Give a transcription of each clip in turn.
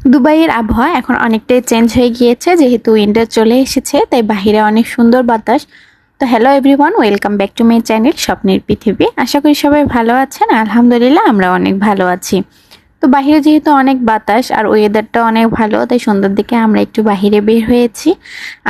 দুবাইয়ের আবহাওয়া এখন অনেকটাই চেঞ্জ হয়ে গিয়েছে, যেহেতু উইন্টার চলে এসেছে, তাই বাহিরে অনেক সুন্দর বাতাস। তো hello everyone welcome back to my channel স্বপ্নের পৃথিবী। আশা করি সবাই ভালো আছেন, আলহামদুলিল্লাহ আমরা অনেক ভালো আছি। তো বাহিরে যেহেতু অনেক বাতাস আর ওয়েদারটা অনেক ভালো, তাই সন্ধ্যার দিকে আমরা একটু বাহিরে বের হয়েছি।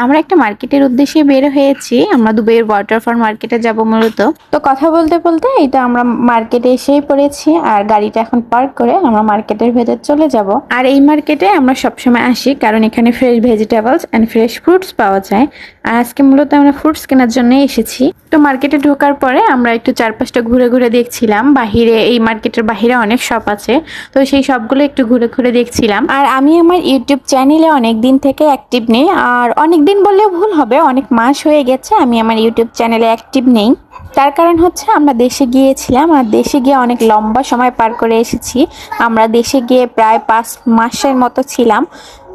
আমরা একটা মার্কেটের উদ্দেশ্যে বের হয়েছি। আমরা দুবাইয়ের ওয়াটারফল মার্কেটে যাব মূলত। তো কথা বলতে বলতে এই তো আমরা মার্কেটে এসেই পড়েছি আর গাড়িটা এখন পার্ক করে আমরা মার্কেটের ভেতর চলে যাব। আর এই মার্কেটে আমরা সবসময় আসি কারণ এখানে fresh vegetables and fresh fruits পাওয়া যায়। আর আজকে মূলত আমরা ফ্রুটস কেনার জন্য এসেছি। তো মার্কেটে ঢোকার পরে আমরা একটু চারপাশটা ঘুরে ঘুরে দেখছিলাম। বাহিরে এই মার্কেটের বাহিরে অনেক শপ আছে। তো সেই সবগুলো একটু ঘুরে ঘুরে দেখছিলাম। আর আমি আমার ইউটিউব চ্যানেলে অনেক দিন থেকে অ্যাক্টিভ নেই, আর অনেক দিন বললেও ভুল হবে, অনেক মাস হয়ে গেছে আমি আমার ইউটিউব চ্যানেলে অ্যাক্টিভ নেই। তার কারণ হচ্ছে আমরা দেশে গিয়েছিলাম, আর দেশে গিয়ে অনেক লম্বা সময় পার করে এসেছি। আমরা দেশে গিয়ে প্রায় পাঁচ মাসের মতো ছিলাম।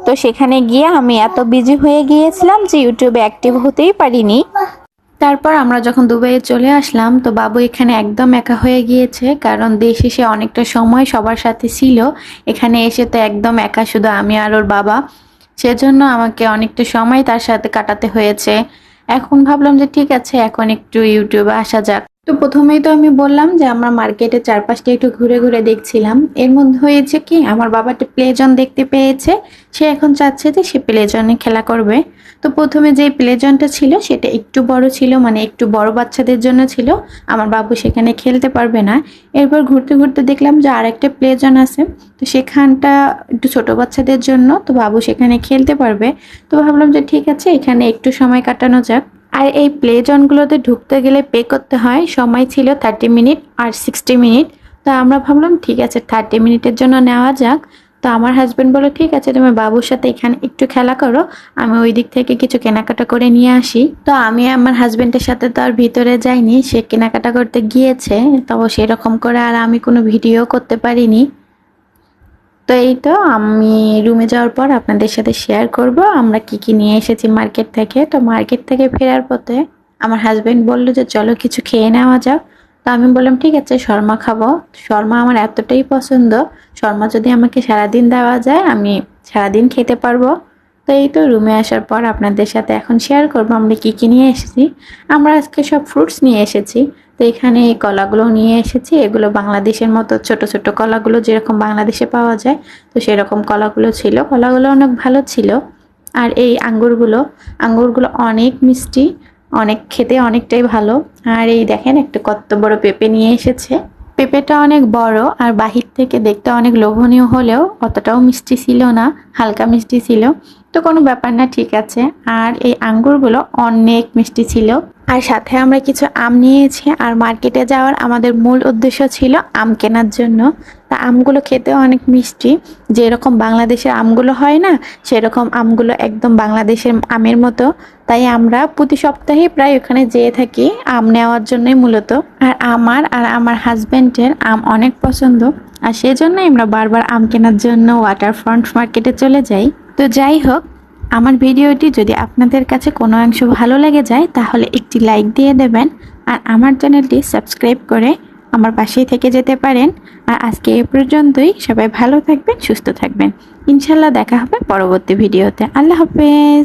তো সেখানে গিয়ে আমি এত বিজি হয়ে গিয়েছিলাম যে ইউটিউবে অ্যাক্টিভ হতেই পারিনি। তারপর আমরা যখন দুবাইয়ে চলে আসলাম, তো বাবু এখানে একদম একা হয়ে গিয়েছে, কারণ দেশে সে অনেকটা সময় সবার সাথে ছিল। এখানে এসে তো একদম একা, শুধু আমি আর ওর বাবা। সেজন্য আমাকে অনেকটা সময় তার সাথে কাটাতে হয়েছে। এখন ভাবলাম যে ঠিক আছে, এখন একটু ইউটিউবে আসা যাক। তো প্রথমেই তো আমি বললাম যে আমরা মার্কেটে চারপাশটা একটু ঘুরে ঘুরে দেখছিলাম। এর মধ্যে হয়েছে কি, আমার বাবা একটা প্লেজন দেখতে পেয়েছে। সে এখন চাচ্ছে যে সে প্লেজনে খেলা করবে। তো প্রথমে যে প্লেজনটা ছিল সেটা একটু বড় ছিল মানে একটু বড় বাচ্চাদের জন্য ছিল। আমার বাবু সেখানে খেলতে পারবে না। এরপর ঘুরতে ঘুরতে দেখলাম যে আরেকটা প্লেজন আছে। তো সেখানটা একটু ছোট বাচ্চাদের জন্য, তো বাবু সেখানে খেলতে পারবে। তো ভাবলাম যে ঠিক আছে, এখানে একটু সময় কাটানো যাক। আর এই প্লে জোনগুলোতে ঢুকতে গেলে পে করতে হয়। সময় ছিল থার্টি মিনিট আর সিক্সটি মিনিট তো আমরা ভাবলাম, ঠিক আছে থার্টি মিনিটের জন্য নেওয়া যাক। তো আমার হাজব্যান্ড বলল, ঠিক আছে, তুমি বাবুর সাথে এখানে একটু খেলা করো। আমি ওই দিক থেকে কিছু কেনাকাটা করে নিয়ে আসি। তো আমি আমার হাজব্যান্ডের সাথে তো আর ভিতরে যাইনি। সে কেনাকাটা করতে গিয়েছে। তো সেরকম করে আর আমি কোনো ভিডিও করতে পারিনি। তো এই তো আমি রুমে যাওয়ার পর আপনাদের সাথে শেয়ার করব। আমরা কি কি নিয়ে এসেছি মার্কেট থেকে। তো মার্কেট থেকে ফেরার পথে আমার হাজব্যান্ড বলল যে, চলো কিছু খেয়ে নেওয়া যাক। তো আমি বললাম, ঠিক আছে, শর্মা খাব। শর্মা আমার এতটাই পছন্দ। শর্মা যদি আমাকে সারাদিন দেওয়া যায়, আমি সারাদিন খেতে পারব। তো এই তো রুমে আসার পর আপনাদের সাথে এখন শেয়ার করব আমরা কী কী নিয়ে এসেছি। আমরা আজকে সব ফ্রুটস নিয়ে এসেছি। তো এখানে এই কলাগুলো নিয়ে এসেছি। এগুলো বাংলাদেশের মতো ছোট ছোট কলাগুলো যেরকম বাংলাদেশে পাওয়া যায়, তো সেরকম কলাগুলো ছিল। কলাগুলো অনেক ভালো ছিল। আর এই আঙ্গুরগুলো আঙ্গুরগুলো অনেক মিষ্টি, অনেক খেতে অনেকটাই ভালো। আর এই দেখেন, একটা কত বড় পেঁপে নিয়ে এসেছে। পেঁপেটা অনেক বড় আর বাহির থেকে দেখতে অনেক লোভনীয় হলেও অতটাও মিষ্টি ছিল না, হালকা মিষ্টি ছিল। তো কোনো ব্যাপার না, ঠিক আছে। আর এই আঙ্গুরগুলো অনেক মিষ্টি ছিল। আর সাথে আমরা কিছু আম নিয়েছি, আর মার্কেটে যাওয়ার আমাদের মূল উদ্দেশ্য ছিল আম কেনার জন্য। তা আমগুলো খেতে অনেক মিষ্টি। যেরকম বাংলাদেশের আমগুলো হয় না, সেরকম আমগুলো একদম বাংলাদেশের আমের মতো। তাই আমরা প্রতি সপ্তাহে প্রায় ওখানে যেয়ে থাকি আম নেওয়ার জন্যই মূলত। আর আমার আর আমার হাজব্যান্ডের আম অনেক পছন্দ। আর সেজন্যই আমরা বারবার আম কেনার জন্য ওয়াটার ফ্রন্ট মার্কেটে চলে যাই। তো যাই হোক আমার ভিডিওটি যদি আপনাদের কাছে কোনো অংশ ভালো লেগে যায়, তাহলে একটি লাইক দিয়ে দেবেন আর আমার চ্যানেলটি সাবস্ক্রাইব করে আমার পাশেই থেকে যেতে পারেন। আর আজকে এ পর্যন্তই। সবাই ভালো থাকবেন, সুস্থ থাকবেন। ইনশাল্লাহ দেখা হবে পরবর্তী ভিডিওতে। আল্লাহ হাফেজ।